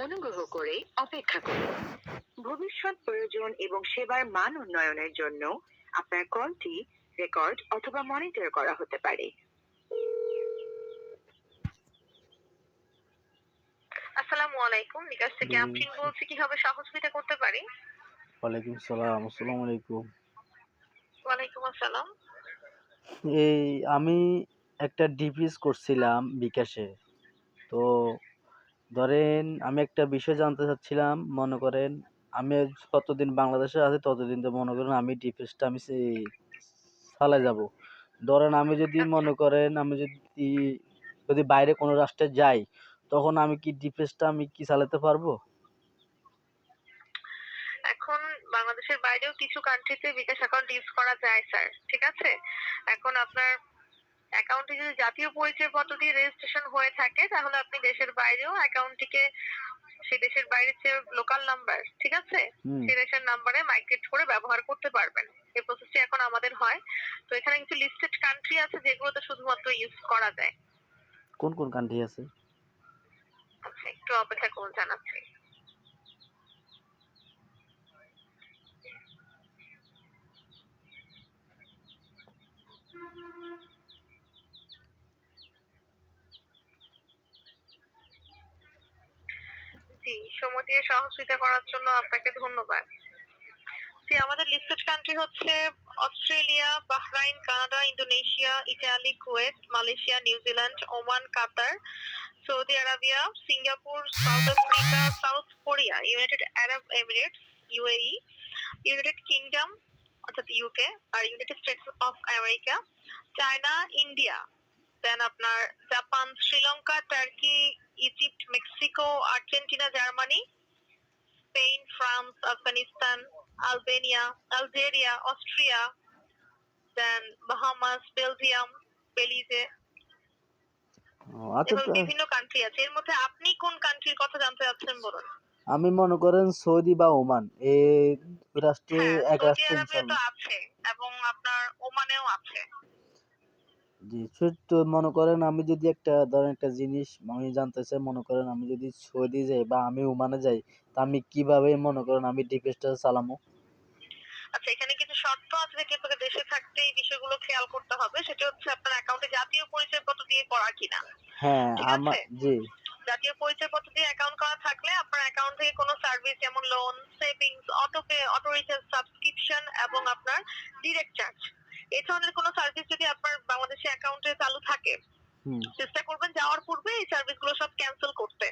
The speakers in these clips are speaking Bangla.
অনুগ্রহ করে অপেক্ষা করুন। ভবিষ্যৎ প্রয়োজন এবং সেবার মান উন্নয়নের জন্য আপনার কলটি রেকর্ড অথবা মনিটর করা হতে পারে। আসসালামু আলাইকুম। বিকাশ থেকে। আফরিন বলছি কীভাবে সহযোগিতা করতে পারি? ওয়ালাইকুম সালাম আসসালামু আলাইকুম। ওয়ালাইকুম আসসালাম। এই আমি একটা ডিপিএস করছিলাম বিকাশে। তো ধরেন আমি একটা বিষয় জানতে চাচ্ছিলাম মনে করেন আমি যতদিন বাংলাদেশে আছি ততদিন তো মনে করেন আমি ডিপিএসটা আমি চালাই যাব। ধরেন আমি যদি মনে করেন আমি যদি যদি বাইরে কোনো রাষ্ট্রে যাই তখন আমি কি ডিপিএসটা আমি কি চালাতে পারব? এখন বাংলাদেশের বাইরেও কিছু কান্ট্রিতে বিকাশ অ্যাকাউন্ট ইউজ করা যায় স্যার ঠিক আছে? এখন আপনার অ্যাকাউন্টে যদি জাতীয় পরিচয়পত্র দিয়ে রেজিস্ট্রেশন হয়ে থাকে তাহলে আপনি দেশের বাইরেও অ্যাকাউন্টটিকে সে দেশের বাইরের যে লোকাল নাম্বার ঠিক আছে? সেই দেশের নাম্বারে মাইগ্রেট করে ব্যবহার করতে পারবেন। এই প্রসেসটি এখন আমাদের হয়। তো এখানে কিছু লিস্টেড কান্ট্রি আছে যেগুলোতে শুধুমাত্র ইউজ করা যায়। কোন কোন কান্ট্রি আছে? আচ্ছা একটু অপেক্ষা করুন জানাচ্ছি। জি সময় দিয়ে সহযোগিতা করার জন্য আপনাকে ধন্যবাদ। জি, আমাদের লিস্টেড কান্ট্রি হচ্ছে Australia, Bahrain, Canada, Indonesia Italy Kuwait, Malaysia New Zealand Oman, Qatar, Saudi Arabia, Singapore, South Africa, South Korea, United Arab Emirates, UAE, United Kingdom, অর্থাৎ UK R United States of America, China, India, then আপনার Japan, Sri Lanka, Turkey Egypt Mexico Argentina Germany Spain France Afghanistan Albania Algeria Austria then Bahamas Belgium Belize আচ্ছা বিভিন্ন কান্ট্রি আছে। এর মধ্যে আপনি কোন কান্ট্রির কথা জানতে চাচ্ছেন বলুন? আমি মনে করেন সৌদি বা ওমান। এই রাষ্ট্রে হ্যাঁ এক রাষ্ট্রে আছে এবং আপনার ওমানেও আছে। জি তো মনে করেন আমি যদি একটা ধরেন একটা জিনিস আমি জানতে চাই মনে করেন আমি যদি সৌদি যাই বা আমি ওমানে যাই তা আমি কীভাবে মনে করেন আমি ডিপিএসটা চালামো? আচ্ছা এখানে কিছু শর্ত আছে যে আপনাকে দেশে থাকতে এই বিষয়গুলো খেয়াল করতে হবে সেটা হচ্ছে আপনার অ্যাকাউন্টে জাতীয় পরিচয়পত্র দিয়ে করা কিনা। হ্যাঁ ঠিক আমার আছে। জি। জাতীয় পরিচয়পত্র দিয়ে অ্যাকাউন্ট করা থাকলে আপনার অ্যাকাউন্ট থেকে কোনো সার্ভিস যেমন loan savings auto pay auto recharge subscription এবং আপনার ডিরেক্ট চার্জ এই ধরনের কোনো সার্ভিস যদি আপনার বাংলাদেশে অ্যাকাউন্টে চালু থাকে চেষ্টা করবেন যাওয়ার পূর্বে এই সার্ভিসগুলো সব ক্যান্সেল করতে।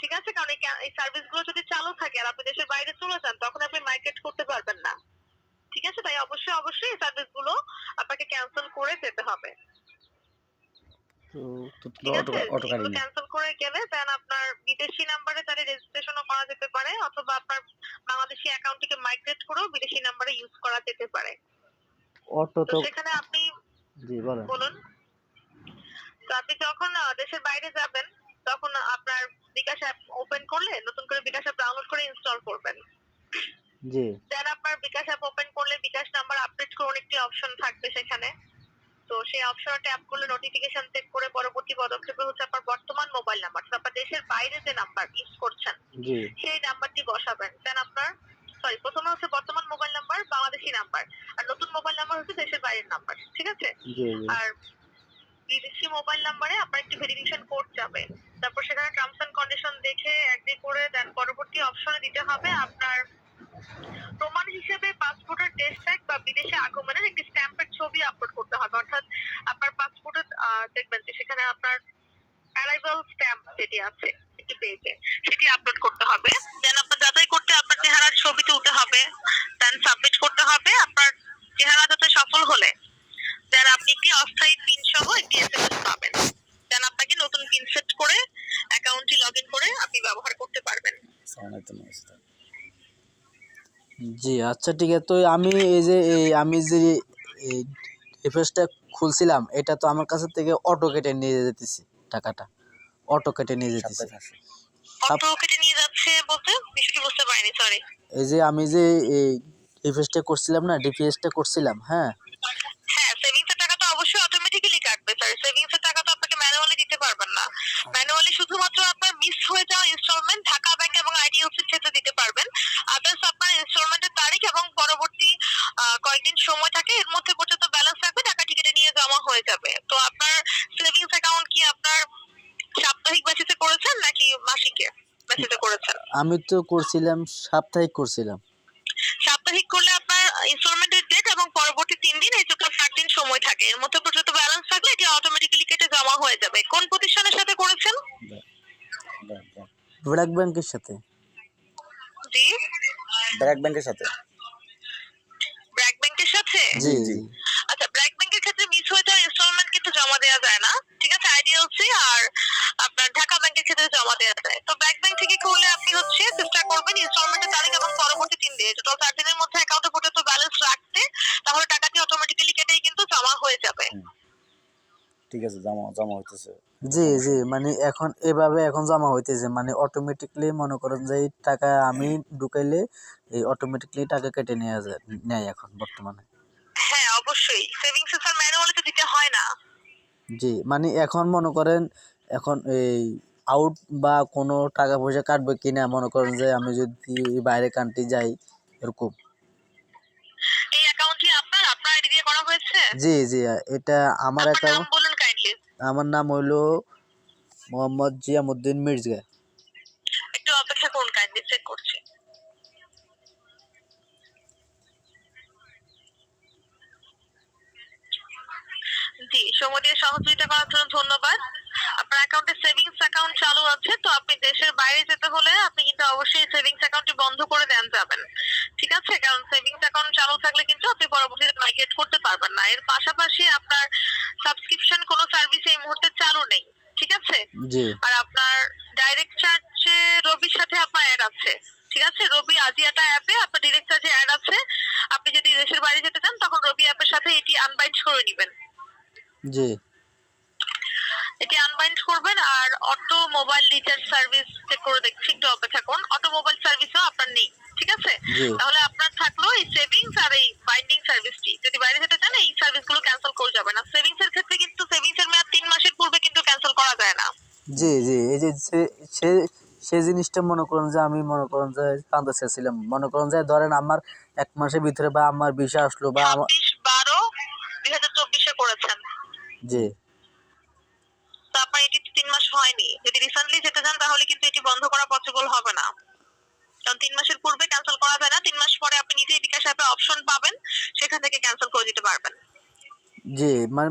ঠিক আছে? কারণ এই এই সার্ভিসগুলো যদি চালু থাকে আর আপনি দেশের বাইরে চলে যান তখন আপনি মার্কেট করতে পারবেন না। ঠিক আছে? তাই অবশ্যই অবশ্যই এই সার্ভিসগুলো আপনাকে ক্যান্সেল করে যেতে হবে। ক্যান্সেল করে গেলে দেন আপনার বিদেশি নাম্বারে তাহলে রেজিস্ট্রেশনও করা যেতে পারে অথবা আপনার বাংলাদেশি অ্যাকাউন্টটিকে মাইগ্রেট করেও বিদেশি নাম্বারে ইউজ করা যেতে পারে। অটো তো সেখানে আপনি জি বলেন। বলুন। তো আপনি যখন দেশের বাইরে যাবেন তখন আপনার বিকাশ অ্যাপ ওপেন করলে নতুন করে বিকাশ অ্যাপ ডাউনলোড করে ইনস্টল করবেন। জি। দেন আপনার বিকাশ অ্যাপ ওপেন করলে বিকাশ নাম্বার আপডেট করুন একটি অপশন থাকবে সেখানে। তো সেই অপশনে ট্যাপ করলে নোটিফিকেশন চেক করে পরবর্তী পদক্ষেপে হচ্ছে আপনার বর্তমান মোবাইল নাম্বার আপনার দেশের বাইরে যে নাম্বার ইউজ করছেন জি। সেই নাম্বারটি বসাবেন। দেন আপনার সরি প্রথমে হচ্ছে বর্তমান মোবাইল নাম্বার বাংলাদেশি নাম্বার নতুন মোবাইল নাম্বার হচ্ছে দেশের বাইরের নাম্বার ঠিক আছে? আর বিদেশি মোবাইল নাম্বারে আপনার একটি ভেরিফিকেশন কোড যাবে। তারপর সেখানে টার্মস এন্ড কন্ডিশন দেখে এগ্রি করে দেন পরবর্তী অপশনে দিতে হবে আপনার প্রমাণ হিসেবে পাসপোর্টের টেস্ট ট্যাগ বা বিদেশে আগমনের একটি স্ট্যাম্পের ছবি আপলোড করতে হবে। অর্থাৎ আপনার পাসপোর্টের দেখবেন যে সেখানে আপনার অ্যারাইভাল স্ট্যাম্প যেটি আছে একটি পেজে সেটি আপলোড করতে হবে। দেন আপনার যাচাই করতে আপনার চেহারার ছবি তুলতে হবে। দেন সাবমিট করতে হবে। আপনার চেহারা যাতে সফল হলে দেন আপনি একটি অস্থায়ী পিন সহ একটি এসএমএস পাবেন। দেন আপনাকে নতুন পিন সেট করে অ্যাকাউন্টটি লগইন করে আপনি ব্যবহার করতে পারবেন। জি আচ্ছা ঠিক আছে। তো আমি এই যে এই আমি যে এই ডিপিএসটা খুলছিলাম এটা তো আমার কাছে থেকে অটো কেটে নিয়ে যেতেছি টাকাটা। অটো কেটে নিয়ে যেতেছি। অটো কেটে নিয়ে যাচ্ছে বলতে বিষয়টি বুঝতে পারিনি সরি এই যে আমি যে এই ডিপিএসটা করছিলাম না ডিপিএসটা করছিলাম হ্যাঁ। হ্যাঁ সেভিংস এর টাকা তো অবশ্যই অটোমেটিক্যালি কাটবে স্যার সেভিংস এর টাকা তো আপনাকে ম্যানুয়ালি দিতে পারবেন না। ম্যানুয়ালি শুধুমাত্র আপনার মিস হয়ে যাওয়া ইনস্টলমেন্ট ঢাকা ব্যাংক এবং আইডিএফসির ক্ষেত্রে দিতে পারবেন। আদার্স আপনার ইনস্টলমেন্টের তারিখ এবং পরবর্তী কয়েকদিন সময় থাকে এর মধ্যে পর্যন্ত ব্যালেন্স থাকবে টাকা টিকেটে নিয়ে জমা হয়ে যাবে। তো আপনার সেভিংস অ্যাকাউন্ট কি আপনার সাপ্তাহিক বেসিসে করেছেন নাকি মাসিকে বেসিসে করেছেন? আমি তো করছিলাম সাপ্তাহিক করছিলাম। এর মধ্যে পর্যন্ত ব্যালেন্স থাকলে এটি অটোমেটিক্যালি কেটে জমা হয়ে যাবে। কোন প্রতিষ্ঠানের সাথে করেছেন? ব্র্যাক ব্যাংকের সাথে। জি। ব্র্যাক ব্যাংকের সাথে। ব্র্যাক ব্যাংকের সাথে? জি জি। আচ্ছা ব্র্যাক ব্যাংকের ক্ষেত্রে মিস হয়ে যাওয়া ইনস্টলমেন্ট কিন্তু জমা দেওয়া যায় না। ঠিক আছে আইডিএলসি আর আপনার ঢাকা ব্যাংকের ক্ষেত্রে জমা দেওয়া যায়। তো ব্র্যাক ব্যাংক থেকে করলে আপনি হচ্ছে চেষ্টা করবেন ইনস্টলমেন্টের তারিখ এবং পরবর্তী তিন দিন টোটাল চার দিনের মধ্যে অ্যাকাউন্টে পর্যন্ত ব্যালেন্স রাখতে তাহলে টাকাটি অটোমেটিক্যালি কেটেই কিন্তু জমা হয়ে যাবে ঠিক আছে জমা জমা হইতেছে। জি জি মানে এখন এভাবে এখন জমা হইতেছে মানে অটোমেটিকলি মনে করেন যে টাকা আমি ঢুকাইলে এই অটোমেটিকলি টাকা কেটে নেওয়া যায় নেয় এখন বর্তমানে। হ্যাঁ অবশ্যই। সেভিংস এর ম্যানুয়ালি তো দিতে হয় না। জি মানে এখন মনে করেন এখন এই আউট বা কোনো টাকা পয়সা কাটবে কিনা মনে করেন যে আমি যদি বাইরে কান্ট্রি যাই এরকম। এই অ্যাকাউন্টটি আপনার? আপনার আইডি দিয়ে করা হয়েছে? জি জি এটা আমার অ্যাকাউন্ট আমার নাম হইল মোহাম্মদ জিয়ামুদ্দিন মির্জা। একটু অপেক্ষা করুন কাইন্ডলি চেক করছি। জি সময় দিয়ে সহযোগিতা করার জন্য ধন্যবাদ। আপনার অ্যাকাউন্টে সেভিংস অ্যাকাউন্ট চালু আছে তো আপনি দেশের বাইরে যেতে হলে আপনি কিন্তু অবশ্যই সেভিংস অ্যাকাউন্টটি বন্ধ করে দেন যাবেন। ঠিক আছে? কারণ সেভিংস অ্যাকাউন্ট চালু থাকলে কিন্তু আপনি পরবর্তীতে মাইগ্রেট করতে পারবেন না। এর পাশাপাশি আপনার সাবস্ক্রিপশন কোনো সার্ভিস এই মুহূর্তে চালু নেই। ঠিক আছে? আর আপনার ডাইরেক্ট চার্জে রবির সাথে আপনার অ্যাড আছে। ঠিক আছে? রবি আজিয়াটা অ্যাপে আপনার ডিরেক্ট চার্জে অ্যাড আছে। আপনি যদি দেশের বাইরে যেতে চান তখন রবি অ্যাপের সাথে এটি আনবাইন্ড করে নেবেন। জি। এটি আনবাইন্ড করবেন আর auto mobile recharge service check করে দেখছি একটু অপেক্ষা করুন। অটো মোবাইল সার্ভিসও আপনার নেই ঠিক আছে? তাহলে আপনার থাকল এই সেভিংস আর এই বাইন্ডিং সার্ভিসটি যদি বাইরে যেতে চান এই সার্ভিসগুলো ক্যান্সেল করে যাবে না সেভিংস এর ক্ষেত্রে কিন্তু সেভিংস এর মেয়াদ তিন মাসের পূর্বে কিন্তু ক্যান্সেল করা যায় না। জি জি এই যে সে- সে জিনিসটা মনে করেন যে আমি মনে করেন যে কান্দা চেয়েছিলাম। মনে করেন যে ধরেন আমার এক মাসের ভিতরে বা আমার বিষয় আসলো বা আমার বারো দুই হাজার চব্বিশে করেছেন। জি তো আপনার এটি তিন মাস হয়নি যদি রিসেন্টলি যেতে চান তাহলে কিন্তু এটি বন্ধ করা হবে না। কারণ তিন মাসের পূর্বে ক্যান্সেল করা যায় না তিন মাস পরে আপনি নিজেই বিকাশ অ্যাপে অপশন পাবেন সেখান থেকে ক্যান্সেল করে দিতে পারবেন। জি মানে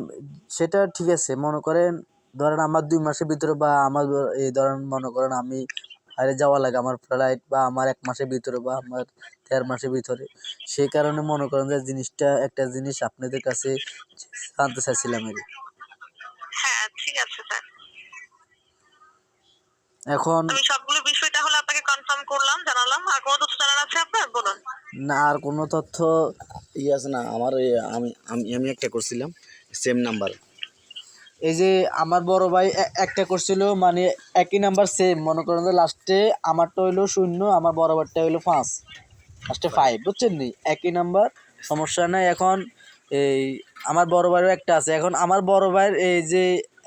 সেটা ঠিক আছে মনে করেন ধরেন আমার দুই মাসের ভিতরে বা আমার এই ধরেন মনে করেন আমি বাইরে যাওয়া লাগে আমার ফ্লাইট বা আমার এক মাসের ভিতরে বা আমার দেড় মাসের ভিতরে সেই কারণে মনে করেন যে জিনিসটা একটা জিনিস আপনাদের কাছে জানতে চাইছিলাম আর হ্যাঁ ঠিক আছে স্যার এখন আমি সবগুলো বিষয় তাহলে আপনাকে কনফার্ম করলাম জানালাম। আর কোনো তথ্য জানার আছে আপনার? বলুন। না আর কোনো তথ্য ই আছে না। আমার আমি আমি আমি একটা করছিলাম সেম নাম্বার এই যে আমার বড় ভাই একটা করছিল মানে একই নাম্বার সেম মনে করেন যে লাস্টে আমারটা হইল শূন্য আমার বড় ভাইটা হইল পাঁচ। লাস্টে ফাইভ বুঝছেন নি? একই নাম্বার সমস্যা নাই। এখন এই আমার বড় ভাইয়েরও একটা আছে। এখন আমার বড় ভাইয়ের এই যে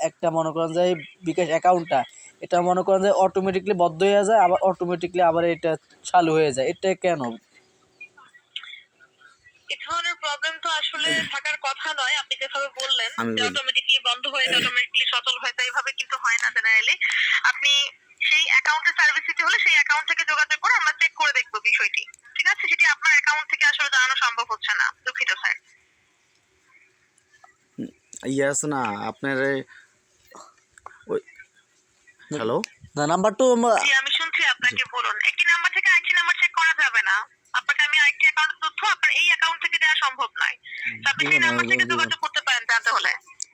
একটা মনে করেন যে বিকাশ অ্যাকাউন্টটা এটা মনে করেন যে অটোমেটিকলি বদ্ধ হয়ে যায় আবার অটোমেটিকলি আবার এটা চালু হয়ে যায়। এটা কেন? এই ধরনের প্রবলেম তো আসলে থাকার কথা নয়। আপনি যেভাবে বললেন যে অটোমেটিকলি বন্ধ হয়ে যায় অটোমেটিকলি সচল হয়ে যায় এইভাবে কিন্তু হয় না জেনারেলি আপনি সেই অ্যাকাউন্টে সার্ভিস দিতে হলে সেই অ্যাকাউন্ট থেকে যোগাযোগ করে আমরা চেক করে দেখব বিষয়টি। ঠিক আছে? সেটি আপনার অ্যাকাউন্ট থেকে আসলে জানানো সম্ভব হচ্ছে না। দুঃখিত স্যার। ইয়ে আছে না। আপনার হ্যালো না নাম্বার টু আমি শুনছি আপনাকে বলুন। একই নাম্বার থেকে আরেকটি নাম্বার চেক করা যাবে না। আপনাকে আমি আরেকটি অ্যাকাউন্ট তথ্য আপনার এই অ্যাকাউন্ট থেকে দেওয়া সম্ভব নয়। তো আপনি সেই নাম্বার থেকে যোগাযোগ করতে পারেন জানতে হলে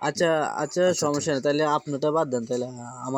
আচ্ছা আচ্ছা সমস্যা নেই তাহলে আপনারটা বাদ দেন তাহলে আমার